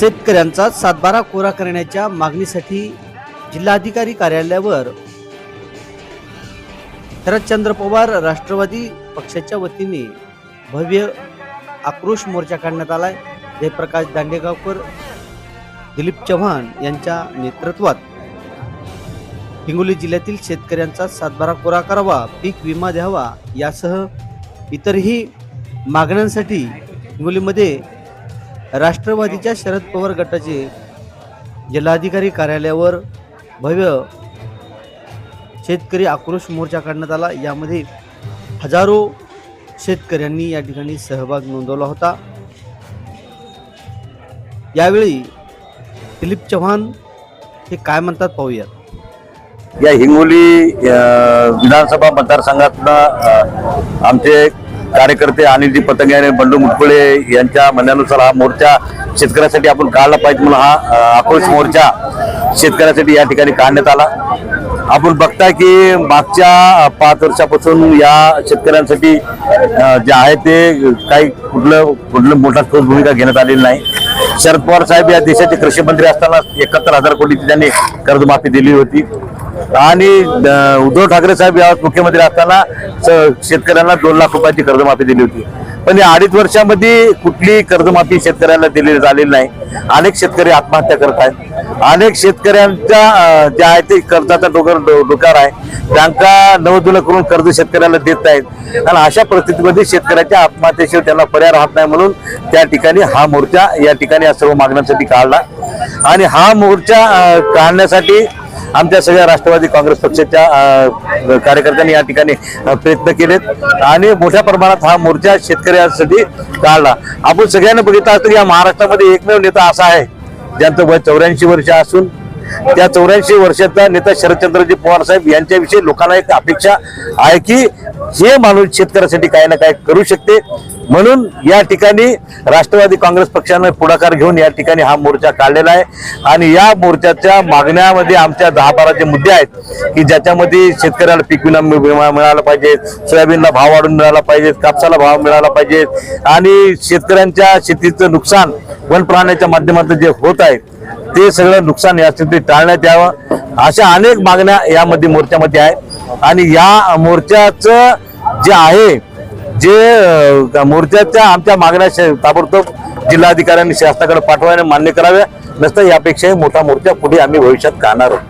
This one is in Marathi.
शेतकऱ्यांचा सातबारा कोरा करण्याच्या मागणीसाठी जिल्हाधिकारी कार्यालयावर शरदचंद्र पवार राष्ट्रवादी पक्षाच्या वतीने भव्य आक्रोश मोर्चा काढण्यात आलाय. जयप्रकाश दांडेगावकर दिलीप चव्हाण यांच्या नेतृत्वात हिंगोली जिल्ह्यातील शेतकऱ्यांचा सातबारा कोरा करावा पीक विमा द्यावा यासह इतरही मागण्यांसाठी हिंगोलीमध्ये राष्ट्रवादीच्या शरद पवार गटाचे जिल्हाधिकारी कार्यालयावर भव्य शेतकरी आक्रोश मोर्चा काढण्यात आला. यामध्ये हजारो शेतकऱ्यांनी या ठिकाणी सहभाग नोंदवला होता. यावेळी दिलीप चव्हाण हे काय म्हणतात पाहूयात. या हिंगोली विधानसभा मतदारसंघातनं आमचे कार्यकर्ते अनिलजी पतंगे आणि बंडू मुटकुळे यांच्या म्हणण्यानुसार हा मोर्चा शेतकऱ्यासाठी आपण काढला पाहिजे म्हणून हा आक्रोश मोर्चा शेतकऱ्यासाठी या ठिकाणी काढण्यात आला. आपण बघताय की मागच्या पाच वर्षापासून या शेतकऱ्यांसाठी जे आहे ते काही कुठलं कुठलं मोठा ठोस भूमिका घेण्यात आलेली नाही. शरद पवार साहेब या देशाचे कृषी मंत्री असताना एकाहत्तर हजार कोटीची त्यांनी कर्जमाफी दिली होती. आणि उद्धव ठाकरे साहेब यावेळेस मुख्यमंत्री असताना स- शेतकऱ्यांना दोन लाख रुपयाची कर्जमाफी दिली होती. पण या अडीच वर्षामध्ये कुठली कर्जमाफी शेतकऱ्यांना दिली झालेली नाही. अनेक शेतकरी आत्महत्या करत आहेत. अनेक शेतकऱ्यांच्या ज्या आहे ते कर्जाचा डोकर डो- आहे. त्यांना नवदुलं करून कर्ज शेतकऱ्याला देत आहेत आणि अशा परिस्थितीमध्ये शेतकऱ्याच्या आत्महत्येशिवाय त्यांना पर्याय राहत नाही म्हणून त्या ठिकाणी हा मोर्चा या ठिकाणी या सर्व मागण्यांसाठी काढला. आणि हा मोर्चा काढण्यासाठी आमच्या सगळ्या राष्ट्रवादी काँग्रेस पक्षाच्या कार्यकर्त्यांनी या ठिकाणी प्रयत्न केलेत. आणि मोठ्या प्रमाणात हा मोर्चा शेतकऱ्यांसाठी काढला आपण सगळ्यांनी बघितलं असतं की या महाराष्ट्रामध्ये एकमेव नेता असा आहे ज्यांचं वय चौऱ्याऐंशी वर्ष असून त्या चौऱ्याऐंशी वर्षाचा नेता शरदचंद्रजी पवार साहेब यांच्याविषयी लोकांना एक अपेक्षा आहे की हे माणूस शेतकऱ्यासाठी काही ना काही करू शकते. म्हणून या ठिकाणी राष्ट्रवादी काँग्रेस पक्षानं पुढाकार घेऊन या ठिकाणी हा मोर्चा काढलेला आहे. आणि या मोर्चाच्या मागण्यामध्ये आमच्या दहा बारा जे मुद्दे आहेत की ज्याच्यामध्ये शेतकऱ्याला पीक विमा विमा मिळाला पाहिजे सोयाबीनला भाव वाढून मिळाला पाहिजे कापसाला भाव मिळाला पाहिजे आणि शेतकऱ्यांच्या शेतीचं नुकसान वन प्राण्याच्या माध्यमातून जे होत आहे ते सगळं नुकसान या स्थितीत टाळण्यात यावं अशा अनेक मागण्या यामध्ये मोर्चामध्ये आहेत. आणि या मोर्चाचं जे आहे जे मोर्चाच्या आमच्या मागण्या श- ताबडतोब जिल्हाधिकाऱ्यांनी शासनाकडे पाठवायला मान्य कराव्या नसतं यापेक्षाही मोठा मोर्चा पुढे आम्ही भविष्यात काढणार आहोत.